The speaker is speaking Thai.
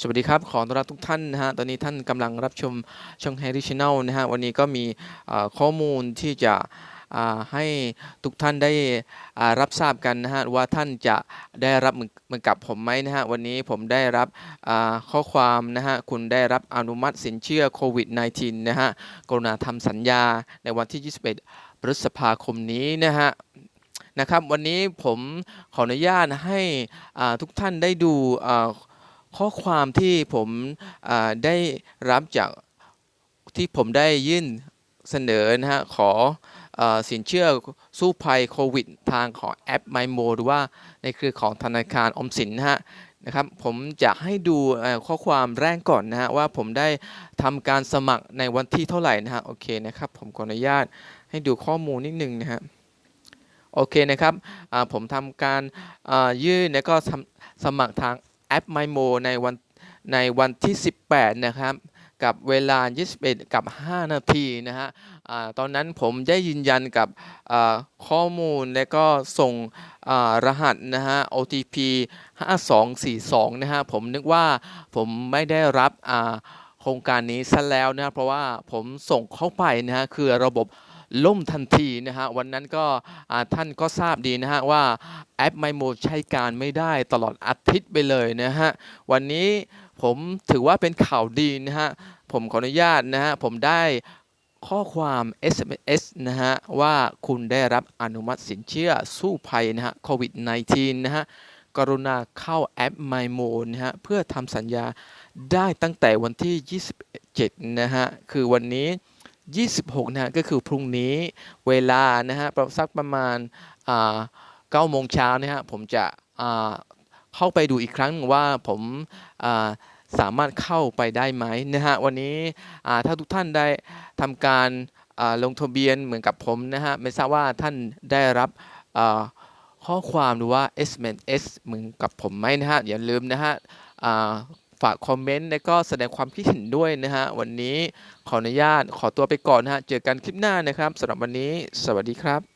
สวัสดีครับ ขอต้อนรับทุกท่านนะฮะ ตอนนี้ท่านกำลังรับชมช่อง Harry Channel นะฮะ วันนี้ก็มีข้อมูลที่จะให้ทุกท่านได้รับทราบกันนะฮะว่าท่านจะได้รับเหมือนเหมือนกับผมไหมนะฮะวันนี้ผมได้รับข้อความนะฮะคุณได้รับอนุมัติสินเชื่อโควิด -19 นะฮะกรุณาทำสัญญาในวันที่ 21 พฤษภาคมนี้นะฮะนะครับวันนี้ผมขออนุญาตให้ทุกท่านได้ดูอ่า ข้อความที่ผมได้รับจากที่ผมได้ยื่นเสนอนะฮะขออสินเชื่อสู้ภัยโควิด ทางของแอป MyMo หรือว่าในเครือของธนาคารอมสินนะฮะนะครับผมจะให้ดูข้อความแรกก่อนนะฮะว่าผมได้ทำการสมัครในวันที่เท่าไหร่นะฮะโอเคนะครับผมขออนุญาตให้ดูข้อมูลนิดนึงนะฮะโอเคนะครับผมทำการยื่นแล้วก็สมัครทาง แอป MyMo ในวันในวันที่ 18 นะครับกับเวลา 21 กับ 5 นาทีนะฮะตอนนั้นผมได้ยืนยันกับข้อมูลและก็ส่งรหัสนะฮะ OTP 5242 นะฮะ ผมนึกว่าผมไม่ได้รับโครงการนี้ซะแล้วนะ เพราะว่าผมส่งเข้าไปนะฮะ คือระบบ ล่มทันทีนะฮะวันนั้นก็ท่านก็ทราบดีนะฮะว่าแอป MyMo ใช้การไม่ได้ตลอดอาทิตย์ไปเลยนะฮะวันนี้ผมถือว่าเป็นข่าวดีนะฮะผมขออนุญาตนะฮะผมได้ข้อความ SMS นะฮะว่าคุณได้รับอนุมัติสินเชื่อสู้ภัยนะฮะโควิด -19 นะฮะกรุณาเข้าแอป MyMo นะฮะเพื่อทำสัญญาได้ตั้งแต่วันที่ 27 นะฮะ คือวันนี้ 26นะฮะก็คือพรุ่งนี้เวลานะฮะประสักประมาณอ่า9โมงเช้านะฮะผมจะเข้าไปดูอีกครั้งว่าผมสามารถเข้าไปได้ไหมนะฮะวันนี้ถ้าทุกท่านได้ทำการลงทะเบียนเหมือนกับผมนะฮะไม่ทราบว่าท่านได้รับข้อความหรือว่า SMS เหมือนกับผมไหมนะฮะอย่าลืมนะฮะ ฝากคอมเมนต์และก็แสดงความคิดเห็นด้วยนะฮะ วันนี้ขออนุญาตขอตัวไปก่อนนะฮะ เจอกันคลิปหน้านะครับสำหรับวันนี้ สวัสดีครับ